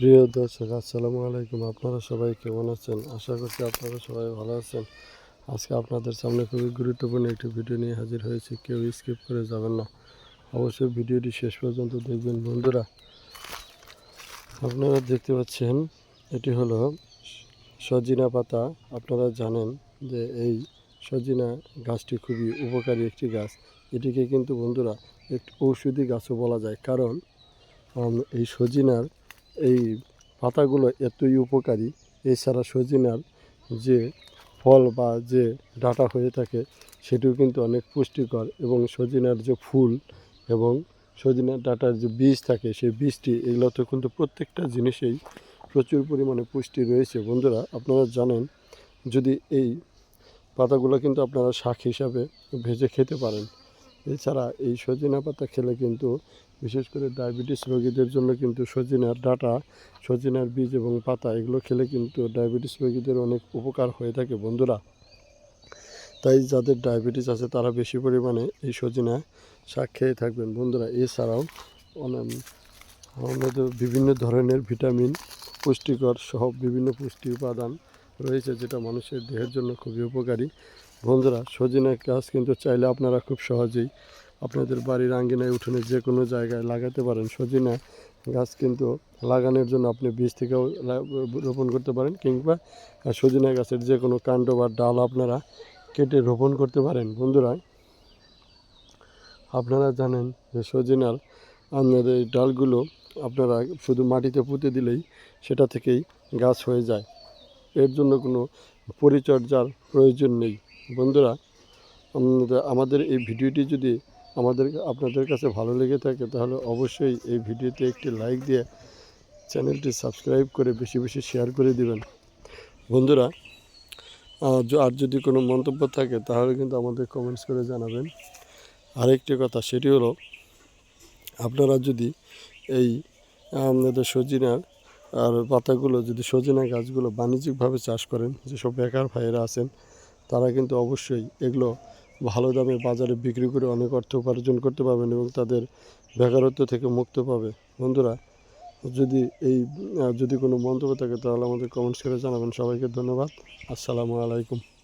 প্রিয় দর্শক, আসসালামু আলাইকুম। আপনারা সবাই কেমন আছেন? আশা করছি আপনারা সবাই ভালো আছেন। আজকে আপনাদের সামনে খুবই গুরুত্বপূর্ণ একটি ভিডিও নিয়ে হাজির হয়েছে। কেউ স্কিপ করে যাবেন না। অবশ্যই ভিডিওটি শেষ পর্যন্ত দেখবেন। বন্ধুরা, আপনারা দেখতে পাচ্ছেন, এটি হলো সজিনা পাতা। আপনারা জানেন যে এই সজিনা গাছটি খুবই উপকারী একটি গাছ। এটিকে কিন্তু বন্ধুরা, একটি ঔষধি গাছও বলা যায়। কারণ এই সজিনার এই পাতাগুলো এতই উপকারী, এছাড়া সজিনার যে ফল বা যে ডাটা হয়ে থাকে, সেটিও কিন্তু অনেক পুষ্টিকর এবং সজিনার যে ফুল এবং সজিনার ডাটার যে বীজ থাকে, সেই বীজটি এগুলোতে কিন্তু প্রত্যেকটা জিনিসেই প্রচুর পরিমাণে পুষ্টি রয়েছে। বন্ধুরা, আপনারা জানেন, যদি এই পাতাগুলো কিন্তু আপনারা শাক হিসাবে ভেজে খেতে পারেন এছাড়া এই সজিনা পাতা খেলে কিন্তু বিশেষ করে ডায়াবেটিস রোগীদের জন্য কিন্তু সজিনার ডাটা, সজিনার বীজ এবং পাতা, এগুলো খেলে কিন্তু ডায়াবেটিস রোগীদের অনেক উপকার হয়ে থাকে বন্ধুরা। তাই যাদের ডায়াবেটিস আছে তারা বেশি পরিমাণে এই সজিনা শাক খেয়ে থাকবেন বন্ধুরা। এছাড়াও আমাদের বিভিন্ন ধরনের ভিটামিন, পুষ্টিকর সহ বিভিন্ন পুষ্টি উপাদান রয়েছে যেটা মানুষের দেহের জন্য খুবই উপকারী। বন্ধুরা, সজিনা গাছ কিন্তু চাইলে আপনারা খুব সহজেই আপনাদের বাড়ির আঙ্গিনায় উঠোনে যে কোনো জায়গায় লাগাতে পারেন। সজিনা গাছ কিন্তু লাগানোর জন্য আপনি বীজ থেকেও রোপণ করতে পারেন কিংবা সজিনা গাছের যে কোনো কাণ্ড বা ডাল আপনারা কেটে রোপণ করতে পারেন। বন্ধুরা, আপনারা জানেন যে সজিনার আপনাদের এই ডালগুলো আপনারা শুধু মাটিতে পুঁতে দিলেই সেটা থেকেই গাছ হয়ে যায়। এর জন্য কোনো পরিচর্যার প্রয়োজন নেই। বন্ধুরা, আমাদের- এই ভিডিওটি যদি আমাদের, আপনাদের কাছে ভালো লেগে থাকে, তাহলে অবশ্যই এই ভিডিওতে একটি লাইক দিয়ে চ্যানেলটি সাবস্ক্রাইব করে বেশি বেশি শেয়ার করে দিবেন। বন্ধুরা আর যদি কোনো মন্তব্য থাকে, তাহলে কিন্তু আমাদের কমেন্টস করে জানাবেন। আরেকটি কথা, সেটি হলো, আপনারা যদি এই, আমাদের সজিনার আর পাতাগুলো, যদি সজিনা গাছগুলো বাণিজ্যিকভাবে চাষ করেন, যেসব বেকার ভাইয়েরা আছেন তারা কিন্তু অবশ্যই এগুলো ভালো দামে বাজারে বিক্রি করে অনেক অর্থ উপার্জন করতে পারবেন এবং তাদের বেকারত্ব থেকে মুক্ত পাবে। বন্ধুরা, যদি এই, যদি কোনো মন্তব্য থাকে তাহলে আমাদের কমেন্টস করে জানাবেন। সবাইকে ধন্যবাদ। আসসালামু আলাইকুম।